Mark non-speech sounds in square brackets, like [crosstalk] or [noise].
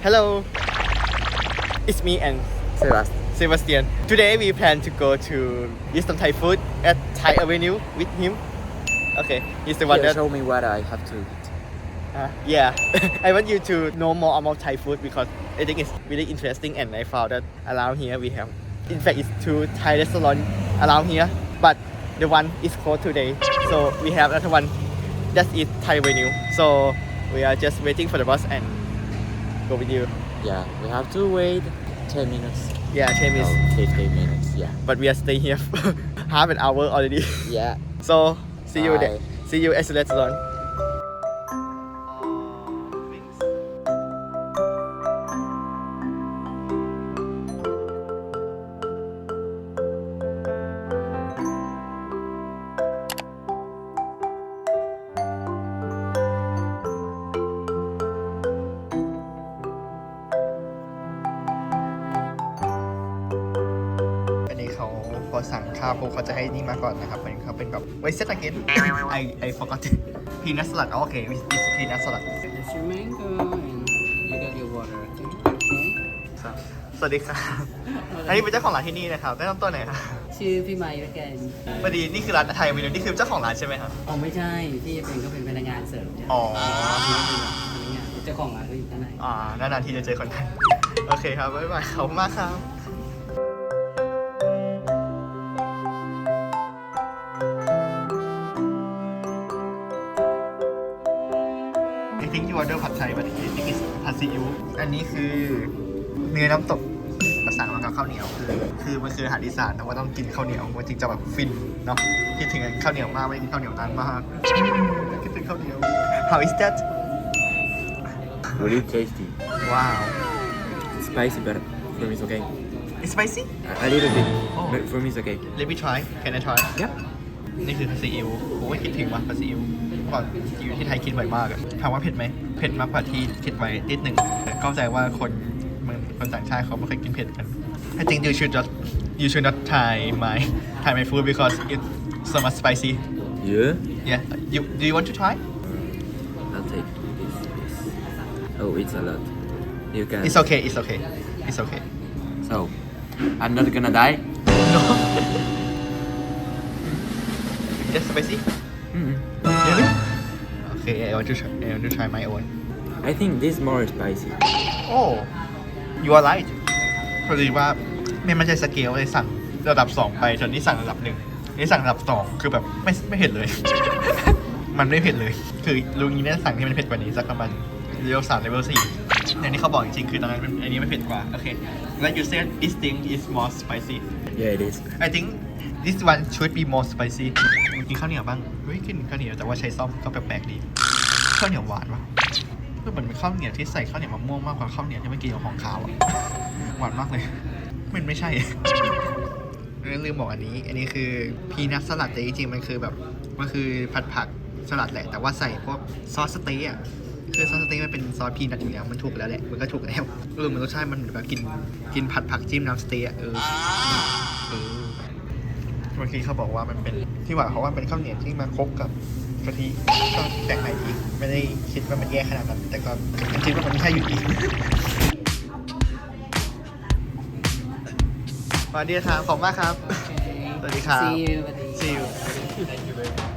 Hello It's me and Sebas. Sebastian Today we plan to go to eat some Thai food at Thai Avenue with him Okay he's the one Yeah, that show me what I have to eat. Uh, yeah, [laughs] I want you to know more about Thai food because I think it's really interesting and I found that around here we have, in fact, it's two Thai restaurants around here, but the one is closed today. So we have another one that is it, Thai Avenue. So we are just waiting for the bus and go with you. Yeah, we have to wait 10 minutes. Yeah, 10 minutes. Oh, no, 15 minutes. Yeah. But we are staying here for [laughs] half an hour already. Yeah. [laughs] So see you there. See you at the restaurant. พอสั่งข้าวปุ๊บเขาจะให้นี่มาก่อนนะครับเป็นเขาเป็นแบบไวเซตอเกน I I forgot peanut salad โอเค it's peanut salad That's your mango and you got your water. Okay. ครับสวัสดีครับอันนี้เป็นเจ้าของร้านที่นี่นะครับได้ต้องต้นไหนอยครับชื่อพี่ไม้ละกันพอดีนี่คือร้านไทยเมนูนี่คือเจ้าของร้านใช่ไหมครับอ๋อไม่ใช่พี่เป็นก็เป็นพนักงานเสิร์ฟเนี่ยอ๋อพี่เป็นแบบพนักงานเจ้าของร้านก็อยู่ข้างในอ่า นานๆทีจะเจอคนไทยโอเคครับบ๊ายบายขอบคุณมากครับ think you order ผัดไทย but I think it's ผัดซีอิ๊วอันนี้คือเนื้อน้ำตกมาสั่งมากับข้าวเหนียวคือ คือมันคืออาหารอีสานนะว่าต้องกินข้าวเหนียวมันถึงจะแบบฟินเนาะคิดถึงข้าวเหนียวมากไม่ได้กินข้าวเหนียวนานมากคิดถึงข้าวเหนียว How is that Really tasty. Wow Spicy, but for me it's okay. It's spicy A, a little bit, Oh. but for me it's okay. Let me try Can I try Yep. นี่คือผัดซีอิ๊วโอ้ยคิดถึงว่ะผัดซีอิ๊วเมื่อก่อนอยู่ที่ไทยกินบ่อยมากอะถามว่าเผ็ดไหมเผ็ดมากกว่าที่คิดไว้นิดหนึ่งแต่เข้าใจว่าคนเมืองคนต่างชาติเขาไม่เคยกินเผ็ดกัน I think you should not you should not try my try my food because it's so much spicy Yeah. yeah you do you want to try I'll take this. this. Oh, it's a lot. You can. it's okay it's okay it's okay So, I'm not gonna die. no just spicy Mm. really okay I want to try I want to try my own I think this more spicy. โอ้ you are right พอดีว่าไม่มั่นใจสเกลเลยสั่งระดับ2ไปจนนี่สั่งระดับหนึ่งนี่สั่งระดับ2คือแบบไม่ไม่เผ็ดเลย มันไม่เผ็ดเลย คือลุงนี้เนี่ยสั่งที่มันเผ็ดกว่านี้สักประมาณเลเวลสามเลเวลสี่ อย่างที่เขาบอกจริงๆ คือตอนนั้นมันอันนี้ไม่เผ็ดกว่า โอเค แล้ว you said this thing is more spicy Yeah, it is. I think this one should be more spicy กินข้าวเหนียวบ้าง เฮ้ยกินข้าวเหนียวแต่ว่าใช้ซ่อมก็แปลกๆดี ข้าวเหนียวหวานวะคือเหมือนเป็นข้าวเหนียวที่ใส่ข้าวเหนียวมะม่วงมากกว่าข้าวเหนียวที่ไม่กินกับของขาวอะหวานมากเลย มันไม่ใช่เรื่องลืมบอกอันนี้ อันนี้คือพีนัทสลัดแต่จริงๆมันคือแบบ มันคือผัดผักสลัดแหละ แต่ว่าใส่พวกซอสสเต๊ะอะ คือซอสสเต๊ะมันเป็นซอสพีนัทอยู่แล้วมันถูกแล้วแหละมันก็ถูกแล้วเออมันรสชาติมันเหมือนแบบกินกินผัดผักจิ้มน้ำสเต๊ะอะเออเออบางทีเขาบอกว่ามันเป็นที่ว่าเขาว่าเป็นข้าวเหนียวที่มาคลุกกับกะทิก็แปลกใหม่ดีไม่ได้คิดว่ามันแย่ขนาดนั้นแต่ก็คิดว่ามันไม่ใช่อยู่ดีสวัสดีครับขอบคุณมากครับ สวัสดีครับ See you สวัสดี See you